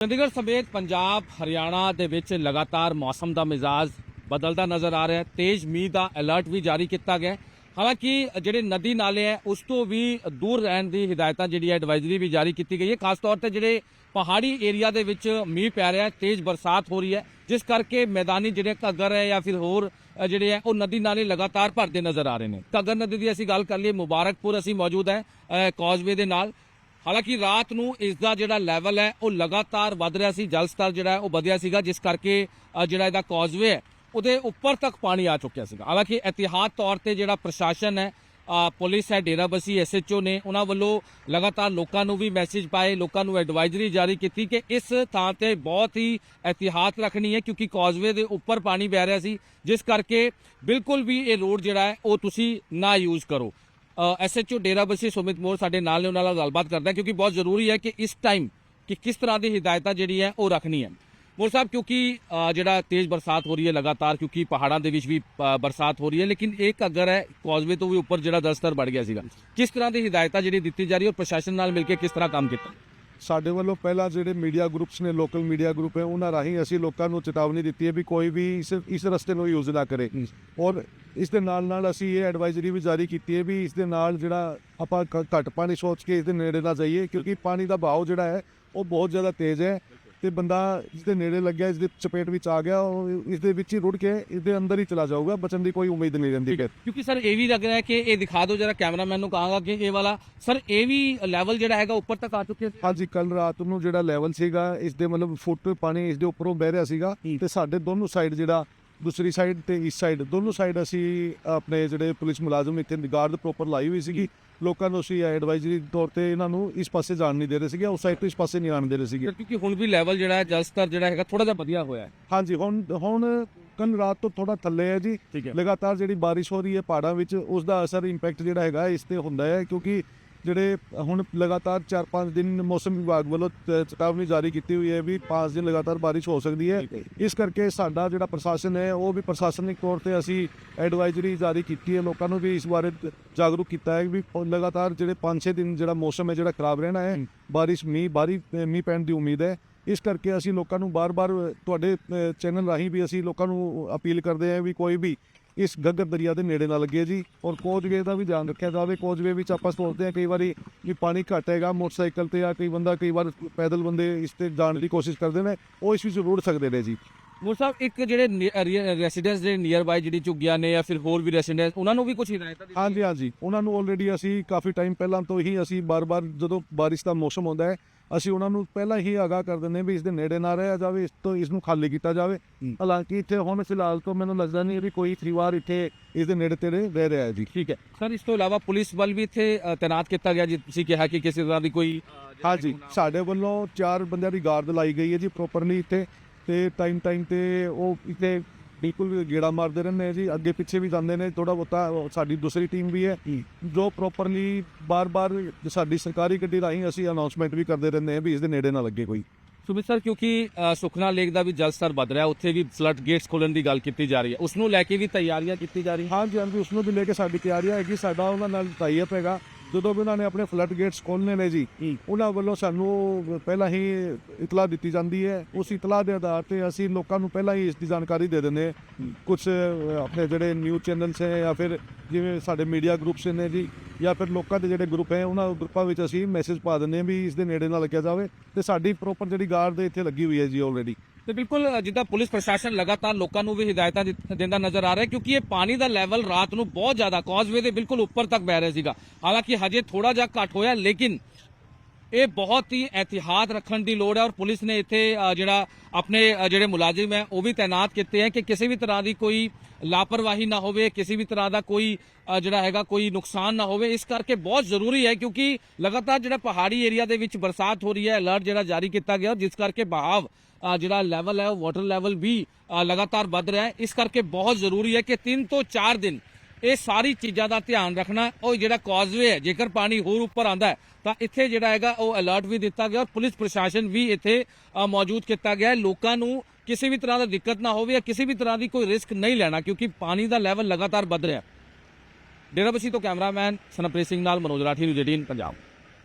ਚੰਡੀਗੜ੍ਹ ਸਮੇਤ ਪੰਜਾਬ, ਹਰਿਆਣਾ ਦੇ ਵਿੱਚ ਲਗਾਤਾਰ ਮੌਸਮ ਦਾ ਮਿਜ਼ਾਜ ਬਦਲਦਾ ਨਜ਼ਰ ਆ ਰਿਹਾ ਹੈ। ਤੇਜ਼ ਮੀਂਹ ਦਾ ਅਲਰਟ ਵੀ ਜਾਰੀ ਕੀਤਾ ਗਿਆ ਹੈ। ਹਾਲਾਂਕਿ, ਜਿਹੜੇ ਨਦੀ ਨਾਲੇ ਹੈ, ਉਸ ਤੋਂ ਵੀ ਦੂਰ ਰਹਿਣ ਦੀ ਹਦਾਇਤਾਂ ਜਿਹੜੀ ਹੈ ਐਡਵਾਈਜ਼ਰੀ ਵੀ ਜਾਰੀ ਕੀਤੀ ਗਈ ਹੈ। ਖਾਸ ਤੌਰ ਤੇ ਜਿਹੜੇ ਪਹਾੜੀ ਏਰੀਆ ਦੇ ਵਿੱਚ ਮੀਂਹ ਪੈ ਰਿਹਾ ਹੈ, ਤੇਜ਼ ਬਰਸਾਤ ਹੋ ਰਹੀ ਹੈ, ਜਿਸ ਕਰਕੇ ਮੈਦਾਨੀ ਜਿਹੜੇ ਘੱਗਰ ਹੈ ਜਾਂ ਫਿਰ ਹੋਰ ਜਿਹੜੇ ਹੈ, ਉਹ ਨਦੀ ਨਾਲੇ ਲਗਾਤਾਰ ਭਰਦੇ ਨਜ਼ਰ ਆ ਰਹੇ ਨੇ। ਘੱਗਰ ਨਦੀ ਦੀ ਅਸੀਂ ਗੱਲ ਕਰ ਲਈਏ, ਮੁਬਾਰਕਪੁਰ ਅਸੀਂ ਮੌਜੂਦ ਹੈ ਕੌਜ਼ਵੇ ਦੇ ਨਾਲ। ਹਾਲਾਂਕਿ ਰਾਤ ਨੂੰ ਇਸ ਦਾ ਜਿਹੜਾ ਲੈਵਲ ਹੈ, ਉਹ ਲਗਾਤਾਰ ਵੱਧ ਰਿਹਾ ਸੀ, ਜਲ ਸਤਰ ਜਿਹੜਾ ਉਹ ਵਧਿਆ ਸੀਗਾ, ਜਿਸ ਕਰਕੇ ਜਿਹੜਾ ਇਹਦਾ ਕੌਜ਼ਵੇ ਹੈ, ਉਹਦੇ ਉੱਪਰ ਤੱਕ ਪਾਣੀ ਆ ਚੁੱਕਿਆ ਸੀਗਾ। ਹਾਲਾਂਕਿ ਇਤਿਹਾਦ ਤੌਰ ਤੇ ਜਿਹੜਾ ਪ੍ਰਸ਼ਾਸਨ ਹੈ ਪੁਲਿਸ ਹੈ ਡੇਰਾਬੱਸੀ ਐਸਐਚਓ ਨੇ ਉਹਨਾਂ ਵੱਲੋਂ ਲਗਾਤਾਰ ਲੋਕਾਂ ਨੂੰ ਵੀ ਮੈਸੇਜ ਪਾਏ, ਲੋਕਾਂ ਨੂੰ ਐਡਵਾਈਜ਼ਰੀ ਜਾਰੀ ਕੀਤੀ ਕਿ ਇਸ ਥਾਂ ਤੇ ਬਹੁਤ ਹੀ ਇਤਿਹਾਤ ਰੱਖਣੀ ਹੈ, ਕਿਉਂਕਿ ਕੌਜ਼ਵੇ ਦੇ ਉੱਪਰ ਪਾਣੀ ਵਹਿ ਰਿਹਾ ਸੀ, ਜਿਸ ਕਰਕੇ ਬਿਲਕੁਲ ਵੀ ਇਹ ਰੋਡ ਜਿਹੜਾ ਹੈ, ਉਹ ਤੁਸੀਂ ਨਾ ਯੂਜ਼ ਕਰੋ। ਐਸਐਚਓ ਡੇਰਾਬੱਸੀ ਸੁਮਿਤ ਮੋਰ ਸਾਡੇ ਨਾਲ ਨੇ, ਉਹਨਾਂ ਨਾਲ ਗੱਲਬਾਤ ਕਰਦਾ ਕਿਉਂਕਿ ਬਹੁਤ ਜ਼ਰੂਰੀ ਹੈ ਕਿ ਇਸ ਟਾਈਮ ਕਿ ਕਿਸ ਤਰ੍ਹਾਂ ਦੀ ਹਦਾਇਤਾਂ ਜਿਹੜੀ ਹੈ ਉਹ ਰੱਖਣੀ ਹੈ ਮੋਰ ਸਾਹਿਬ, ਕਿਉਂਕਿ ਜਿਹੜਾ ਤੇਜ਼ ਬਰਸਾਤ ਹੋ ਰਹੀ ਹੈ ਲਗਾਤਾਰ, ਕਿਉਂਕਿ ਪਹਾੜਾਂ ਦੇ ਵਿੱਚ ਵੀ ਬਰਸਾਤ ਹੋ ਰਹੀ ਹੈ, ਲੇਕਿਨ ਇਹ ਘੱਗਰ ਹੈ ਕੌਜ਼ਵੇ ਤੋਂ ਵੀ ਉੱਪਰ ਜਿਹੜਾ ਦਸਤਰ ਵੱਧ ਗਿਆ ਸੀਗਾ, ਕਿਸ ਤਰ੍ਹਾਂ ਦੀ ਹਦਾਇਤਾਂ ਜਿਹੜੀ ਦਿੱਤੀ ਜਾ ਰਹੀ ਹੈ ਔਰ ਪ੍ਰਸ਼ਾਸਨ ਨਾਲ ਮਿਲ ਕੇ ਕਿਸ ਤਰ੍ਹਾਂ ਕੰਮ ਕੀਤਾ? ਸਾਡੇ ਵੱਲੋਂ ਪਹਿਲਾਂ ਜਿਹੜੇ ਮੀਡੀਆ ਗਰੁੱਪਸ ਨੇ ਲੋਕਲ ਮੀਡੀਆ ਗਰੁੱਪ ਹੈ ਉਹਨਾਂ ਰਾਹੀਂ ਅਸੀਂ ਲੋਕਾਂ ਨੂੰ ਚੇਤਾਵਨੀ ਦਿੱਤੀ ਹੈ ਵੀ ਕੋਈ ਵੀ ਇਸ ਇਸ ਰਸਤੇ ਨੂੰ ਯੂਜ਼ ਨਾ ਕਰੇ। ਔਰ ਇਸ ਦੇ ਨਾਲ ਨਾਲ ਅਸੀਂ ਇਹ ਐਡਵਾਈਜ਼ਰੀ ਵੀ ਜਾਰੀ ਕੀਤੀ ਹੈ ਵੀ ਇਸ ਦੇ ਨਾਲ ਜਿਹੜਾ ਆਪਾਂ ਘੱਟ ਪਾਣੀ ਸੋਚ ਕੇ ਇਸ ਦੇ ਨੇੜੇ ਨਾ ਜਾਈਏ ਕਿਉਂਕਿ ਪਾਣੀ ਦਾ ਬਹਾਅ ਜਿਹੜਾ ਹੈ ਉਹ ਬਹੁਤ ਜ਼ਿਆਦਾ ਤੇਜ਼ ਹੈ। ਤੇ ਬੰਦਾ ਇਸ ਦੇ ਨੇੜੇ ਲੱਗਿਆ ਇਸ ਦੇ ਚਪੇਟ ਵਿੱਚ ਆ ਗਿਆ ਉਹ ਇਸ ਦੇ ਵਿੱਚ ਹੀ ਰੁੜ ਕੇ ਇਸ ਦੇ ਅੰਦਰ ਹੀ ਚਲਾ ਜਾਊਗਾ ਬਚਣ ਦੀ ਕੋਈ ਉਮੀਦ ਨਹੀਂ ਰਹਿੰਦੀ ਫਿਰ। ਕਿਉਂਕਿ ਸਰ ਇਹ ਵੀ ਲੱਗ ਰਿਹਾ ਹੈ ਕਿ ਇਹ ਦਿਖਾ ਦਿਓ ਜਰਾ ਕੈਮਰਾਮੈਨ ਨੂੰ ਕਹਾਂਗਾ ਕਿ ਇਹ ਵਾਲਾ। ਸਰ ਇਹ ਵੀ ਲੈਵਲ ਜਿਹੜਾ ਹੈਗਾ ਉੱਪਰ ਤੱਕ ਆ ਚੁੱਕਿਆ ਹਾਂਜੀ ਕੱਲ ਰਾਤ ਨੂੰ ਜਿਹੜਾ ਲੈਵਲ ਸੀਗਾ ਇਸ ਦੇ ਮਤਲਬ ਫੁੱਟ ਪਾਣੀ ਇਸ ਦੇ ਉੱਪਰੋਂ ਵਹਿ ਰਿਹਾ ਸੀਗਾ ਤੇ ਸਾਡੇ ਦੋਨੋਂ ਸਾਈਡ ਜਿਹੜਾ ਦੂਸਰੀ ਸਾਈਡ ਤੇ ਇਸ ਸਾਈਡ ਦੋਨੋਂ ਸਾਈਡ ਅਸੀਂ ਆਪਣੇ ਜਿਹੜੇ ਪੁਲਿਸ ਮੁਲਾਜ਼ਮ ਇੱਥੇ ਨਿਗਾਰਦ ਪ੍ਰੋਪਰ ਲਾਈ ਹੋਈ ਸੀਗੀ। ਲੋਕਾਂ ਨੂੰ ਅਸੀਂ ਐਡਵਾਈਜ਼ਰੀ ਤੌਰ ਤੇ ਇਹਨਾਂ ਨੂੰ ਇਸ ਪਾਸੇ ਜਾਣ ਨਹੀਂ ਦੇ ਰਹੇ ਸੀਗੇ ਉਸ ਸਾਈਡ ਤੋਂ ਇਸ ਪਾਸੇ ਨਹੀਂ ਆਣ ਦੇ ਰਹੇ ਸੀਗੇ। ਕਿਉਂਕਿ ਹੁਣ ਵੀ ਲੈਵਲ ਜਿਹੜਾ ਹੈ ਜਲ ਸਤਰ ਜਿਹੜਾ ਹੈਗਾ ਥੋੜਾ ਜਿਹਾ ਵਧੀਆ ਹੋਇਆ ਹੈ। ਹਾਂਜੀ ਹੁਣ ਹੁਣ ਕੱਲ ਰਾਤ ਤੋਂ ਥੋੜਾ ਥੱਲੇ ਹੈ ਜੀ। ਲਗਾਤਾਰ ਜਿਹੜੀ ਬਾਰਿਸ਼ ਹੋ ਰਹੀ ਹੈ ਪਹਾੜਾਂ ਵਿੱਚ ਉਸ ਦਾ ਅਸਰ ਇੰਪੈਕਟ ਜਿਹੜਾ ਹੈਗਾ ਇਸ ਤੇ ਹੁੰਦਾ ਹੈ ਕਿਉਂਕਿ ਜਿਹੜੇ ਹੁਣ ਲਗਾਤਾਰ 4-5 ਦਿਨ ਮੌਸਮ ਵਿਭਾਗ ਵੱਲੋਂ ਚੇਤਾਵਨੀ ਜਾਰੀ ਕੀਤੀ ਹੋਈ ਹੈ ਵੀ 5 ਦਿਨ ਲਗਾਤਾਰ ਬਾਰਿਸ਼ ਹੋ ਸਕਦੀ ਹੈ। ਇਸ ਕਰਕੇ ਸਾਡਾ ਜਿਹੜਾ ਪ੍ਰਸ਼ਾਸਨ ਹੈ ਉਹ ਵੀ ਪ੍ਰਸ਼ਾਸਨਿਕ ਤੌਰ ਤੇ ਅਸੀਂ ਐਡਵਾਈਜ਼ਰੀ ਜਾਰੀ ਕੀਤੀ ਹੈ। ਲੋਕਾਂ ਨੂੰ ਵੀ ਇਸ ਬਾਰੇ ਜਾਗਰੂਕ ਕੀਤਾ ਹੈ ਵੀ ਲਗਾਤਾਰ ਜਿਹੜੇ 5-6 ਦਿਨ ਜਿਹੜਾ ਮੌਸਮ ਹੈ ਜਿਹੜਾ ਖਰਾਬ ਰਹਿਣਾ ਹੈ ਬਾਰਿਸ਼ ਮੀਂਹ ਬਾਰੀ ਮੀਂਹ ਪੈਣ ਦੀ ਉਮੀਦ ਹੈ। ਇਸ ਕਰਕੇ ਅਸੀਂ ਲੋਕਾਂ ਨੂੰ ਬਾਰ-ਬਾਰ ਤੁਹਾਡੇ ਚੈਨਲ ਰਾਹੀਂ ਵੀ ਅਸੀਂ ਲੋਕਾਂ ਨੂੰ ਅਪੀਲ ਕਰਦੇ ਹਾਂ ਵੀ ਕੋਈ ਵੀ ਇਸ ਗੱਗਰ ਦਰਿਆ ਦੇ ਨੇੜੇ ਨਾ ਲੱਗੇ ਜੀ। ਔਰ ਕੋਚਵੇ ਦਾ ਵੀ ਧਿਆਨ ਰੱਖਿਆ ਜਾਵੇ। ਕੋਚਵੇ ਵਿੱਚ ਆਪਾਂ ਸੋਚਦੇ ਹਾਂ ਕਈ ਵਾਰੀ ਵੀ ਪਾਣੀ ਘੱਟ ਹੈਗਾ ਮੋਟਰਸਾਈਕਲ ਤੇ ਆ ਕਈ ਬੰਦਾ ਕਈ ਵਾਰ ਪੈਦਲ ਬੰਦੇ ਇਸ ਤੇ ਜਾਣ ਦੀ ਕੋਸ਼ਿਸ਼ ਕਰਦੇ ਨੇ ਉਹ ਇਸ ਵਿੱਚ ਰੁੜ ਸਕਦੇ ਨੇ ਜੀ। ਮੋਰ ਸਾਹਿਬ ਇੱਕ ਜਿਹੜੇ ਰੈਸੀਡੈਂਸ ਦੇ ਨੀਅਰ ਬਾਈ ਜਿਹੜੀ ਝੁੱਗੀਆਂ ਨੇ ਜਾਂ ਫਿਰ ਹੋਰ ਵੀ ਰੈਸੀਡੈਂਸ ਉਹਨਾਂ ਨੂੰ ਵੀ ਕੁਝ ਹਦਾਇਤਾਂ ਦਿੱਤੀਆਂ? ਹਾਂਜੀ ਹਾਂਜੀ। ਉਹਨਾਂ ਨੂੰ ਆਲਰੇਡੀ ਅਸੀਂ ਕਾਫੀ ਟਾਈਮ ਪਹਿਲਾਂ ਤੋਂ ਹੀ ਅਸੀਂ ਬਾਰ-ਬਾਰ ਜਦੋਂ ਬਾਰਿਸ਼ ਦਾ ਮੌਸਮ ਹੁੰਦਾ ਹੈ ਅਸੀਂ ਉਹਨਾਂ ਨੂੰ ਪਹਿਲਾਂ ਹੀ ਆਗਾਹ ਕਰ ਦਿੰਦੇ ਹਾਂ ਵੀ ਇਸ ਦੇ ਨੇੜੇ ਨਾ ਰਹਿਆ ਜਾਵੇ ਇਸ ਤੋਂ ਇਸ ਨੂੰ ਖਾਲੀ ਕੀਤਾ ਜਾਵੇ। ਹਾਲਾਂਕਿ ਇੱਥੇ ਹੁਣ ਫਿਲਹਾਲ ਤੋਂ ਮੈਨੂੰ ਲੱਗਦਾ ਨਹੀਂ ਵੀ ਕੋਈ ਥਰੀਵਾਰ ਇੱਥੇ ਇਸ ਦੇ ਨੇੜੇ ਤੇੜੇ ਰਹਿ ਰਿਹਾ ਹੈ ਜੀ। ਠੀਕ ਹੈ। ਸਰ ਇਸ ਤੋਂ ਇਲਾਵਾ ਪੁਲਿਸ ਬਲ ਵੀ ਇੱਥੇ ਅ, ਤੈਨਾਤ ਕੀਤਾ ਗਿਆ ਜੀ। ਤੁਸੀਂ ਕਿਹਾ ਕਿ ਕਿਸੇ ਤਰ੍ਹਾਂ ਦੀ ਕੋਈ ਹਾਂਜੀ ਗੁਨਾਹ- ਸਾਡੇ ਵੱਲੋਂ ਚਾਰ ਬੰਦਿਆਂ ਦੀ ਗਾਰਡ ਲਾਈ ਗਈ ਹੈ ਜੀ ਪ੍ਰੋਪਰਲੀ ਇੱਥੇ। ਤੇ ਟਾਈਮ ਟਾਈਮ ਤੇ ਉਹ ਇੱਥੇ ਬਿਲਕੁਲ ਗੇੜਾ ਮਾਰਦੇ ਰਹਿੰਦੇ ਨੇ ਜੀ ਅੱਗੇ ਪਿੱਛੇ ਵੀ ਜਾਂਦੇ ਨੇ ਥੋੜਾ ਬਹੁਤਾ ਉਹ ਸਾਡੀ ਦੂਸਰੀ ਟੀਮ ਵੀ ਹੈ ਜੋ ਪ੍ਰੋਪਰਲੀ ਬਾਰ-ਬਾਰ ਸਾਡੀ ਸਰਕਾਰੀ ਗੱਡੀ ਰਾਹੀਂ ਅਸੀਂ ਅਨਾਉਂਸਮੈਂਟ ਵੀ ਕਰਦੇ ਰਹਿੰਦੇ ਹਾਂ ਵੀ ਇਸ ਦੇ ਨੇੜੇ ਨਾ ਲੱਗੇ ਕੋਈ। ਸੁਮਿਤ ਸਰ ਕਿਉਂਕਿ ਸੁਖਨਾ ਲੇਕ ਦਾ ਵੀ ਜਲ ਸਤਰ ਵੱਧ ਰਿਹਾ ਉੱਥੇ ਵੀ ਫਲੱਡ ਗੇਟਸ ਖੋਲਣ ਦੀ ਗੱਲ ਕੀਤੀ ਜਾ ਰਹੀ ਹੈ। ਉਸ ਨੂੰ ਲੈ ਕੇ ਵੀ ਤਿਆਰੀਆਂ ਕੀਤੀ ਜਾ ਰਹੀਆਂ? ਹਾਂਜੀ ਹਾਂਜੀ ਉਸ ਨੂੰ ਵੀ ਲੈ ਕੇ ਸਾਡੀ ਤਿਆਰੀ ਹੈਗੀ ਸਾਡਾ ਉਹਨਾਂ ਨਾਲ ਟਾਈਅਪ ਹੈਗਾ। ਜਦੋਂ ਵੀ ਉਹਨਾਂ ਨੇ ਆਪਣੇ ਫਲੱਡ ਗੇਟਸ ਖੋਲ੍ਹਣੇ ਨੇ ਜੀ ਉਹਨਾਂ ਵੱਲੋਂ ਸਾਨੂੰ ਪਹਿਲਾਂ ਹੀ ਇਤਲਾਹ ਦਿੱਤੀ ਜਾਂਦੀ ਹੈ। ਉਸ ਇਤਲਾਹ ਦੇ ਆਧਾਰ ਤੇ ਅਸੀਂ ਲੋਕਾਂ ਨੂੰ ਪਹਿਲਾਂ ਹੀ ਇਸ ਦੀ ਜਾਣਕਾਰੀ ਦੇ ਦਿੰਦੇ ਕੁਝ ਆਪਣੇ ਜਿਹੜੇ ਨਿਊਜ਼ ਚੈਨਲਸ ਹੈ ਜਾਂ ਫਿਰ ਜਿਵੇਂ ਸਾਡੇ ਮੀਡੀਆ ਗਰੁੱਪਸ ਨੇ ਜੀ ਜਾਂ ਫਿਰ ਲੋਕਾਂ ਦੇ ਜਿਹੜੇ ਗਰੁੱਪ ਹੈ ਉਹਨਾਂ ਗਰੁੱਪਾਂ ਵਿੱਚ ਅਸੀਂ ਮੈਸੇਜ ਪਾ ਦਿੰਦੇ ਹਾਂ ਵੀ ਇਸ ਦੇ ਨੇੜੇ ਨਾ ਲੱਗਿਆ ਜਾਵੇ। ਤੇ ਸਾਡੀ ਪ੍ਰੋਪਰ ਜਿਹੜੀ ਗਾਰਡ ਇੱਥੇ ਲੱਗੀ ਹੋਈ ਹੈ ਜੀ ਆਲਰੇਡੀ ਤੇ ਬਿਲਕੁਲ ਜਿੱਦਾਂ ਪੁਲਿਸ ਪ੍ਰਸ਼ਾਸਨ ਲਗਾਤਾਰ ਲੋਕਾਂ ਨੂੰ ਵੀ ਹਦਾਇਤਾਂ ਦਿੰਦਾ ਨਜ਼ਰ ਆ ਰਿਹਾ ਹੈ ਕਿਉਂਕਿ ਇਹ ਪਾਣੀ ਦਾ ਲੈਵਲ ਰਾਤ ਨੂੰ ਬਹੁਤ ਜ਼ਿਆਦਾ ਕੌਜ਼ਵੇ ਦੇ ਬਿਲਕੁਲ ਉੱਪਰ ਤੱਕ ਬਹਿ ਰਿਹਾ ਸੀਗਾ। ਹਾਲਾਂਕਿ ਹਜੇ ਥੋੜਾ ਜਿਹਾ ਘੱਟ ਹੋਇਆ ਲੇਕਿਨ ਇਹ ਬਹੁਤ ਹੀ ਇhtiyਾਤ ਰੱਖਣ ਦੀ ਲੋੜ ਹੈ ਔਰ ਪੁਲਿਸ ਨੇ ਇੱਥੇ ਜਿਹੜਾ ਆਪਣੇ ਜਿਹੜੇ ਮੁਲਾਜ਼ਮ ਹੈ, ਉਹ ਵੀ ਤਾਇਨਾਤ ਕੀਤੇ ਹੈ ਕਿ ਕਿਸੇ ਵੀ ਤਰ੍ਹਾਂ ਦੀ ਕੋਈ ਲਾਪਰਵਾਹੀ ਨਾ ਹੋਵੇ, ਕਿਸੇ ਵੀ ਤਰ੍ਹਾਂ ਦਾ ਕੋਈ ਜਿਹੜਾ ਹੈਗਾ, ਕੋਈ ਨੁਕਸਾਨ ਨਾ ਹੋਵੇ। ਇਸ ਕਰਕੇ ਬਹੁਤ ਜ਼ਰੂਰੀ ਹੈ ਕਿਉਂਕਿ ਲਗਾਤਾਰ ਜਿਹੜਾ ਪਹਾੜੀ ਏਰੀਆ ਦੇ ਵਿੱਚ ਬਰਸਾਤ ਹੋ ਰਹੀ ਹੈ ਅਲਰਟ ਜਿਹੜਾ ਜਾਰੀ ਕੀਤਾ ਗਿਆ, ਜਿਸ ਕਰਕੇ ਬਹਾਵ ਜਿਹੜਾ ਲੈਵਲ ਹੈ, ਉਹ ਵਾਟਰ ਲੈਵਲ ਵੀ ਲਗਾਤਾਰ ਵੱਧ ਰਿਹਾ ਹੈ। ਇਸ ਕਰਕੇ ਬਹੁਤ ਜ਼ਰੂਰੀ ਹੈ ਕਿ 3 ਤੋਂ 4 ਦਿਨ ਇਹ ਸਾਰੀ ਚੀਜ਼ਾਂ ਦਾ ਧਿਆਨ ਰੱਖਣਾ, ਉਹ ਜਿਹੜਾ ਕੌਜ਼ਵੇ ਹੈ, ਜੇਕਰ ਪਾਣੀ ਹੋਰ ਉੱਪਰ ਆਂਦਾ ਤਾਂ ਇੱਥੇ ਜਿਹੜਾ ਹੈਗਾ, ਉਹ ਅਲਰਟ ਵੀ ਦਿੱਤਾ ਗਿਆ ਔਰ ਪੁਲਿਸ ਪ੍ਰਸ਼ਾਸਨ ਵੀ ਇੱਥੇ ਮੌਜੂਦ ਕੀਤਾ ਗਿਆ ਲੋਕਾਂ ਨੂੰ ਕਿਸੇ ਵੀ ਤਰ੍ਹਾਂ ਦਾ ਦਿੱਕਤ ਨਾ ਹੋਵੇ ਜਾਂ ਕਿਸੇ ਵੀ ਤਰ੍ਹਾਂ ਦੀ ਕੋਈ ਰਿਸਕ ਨਹੀਂ ਲੈਣਾ, ਕਿਉਂਕਿ ਪਾਣੀ ਦਾ ਲੈਵਲ ਲਗਾਤਾਰ ਵੱਧ ਰਿਹਾ ਹੈ। ਡੇਰਾਬੱਸੀ ਤੋਂ ਕੈਮਰਾਮੈਨ ਸਨਪ੍ਰੀਤ ਸਿੰਘ ਨਾਲ ਮਨੋਜ ਰਾਠੀ ਨਿਊਜ਼ 18 ਪੰਜਾਬ।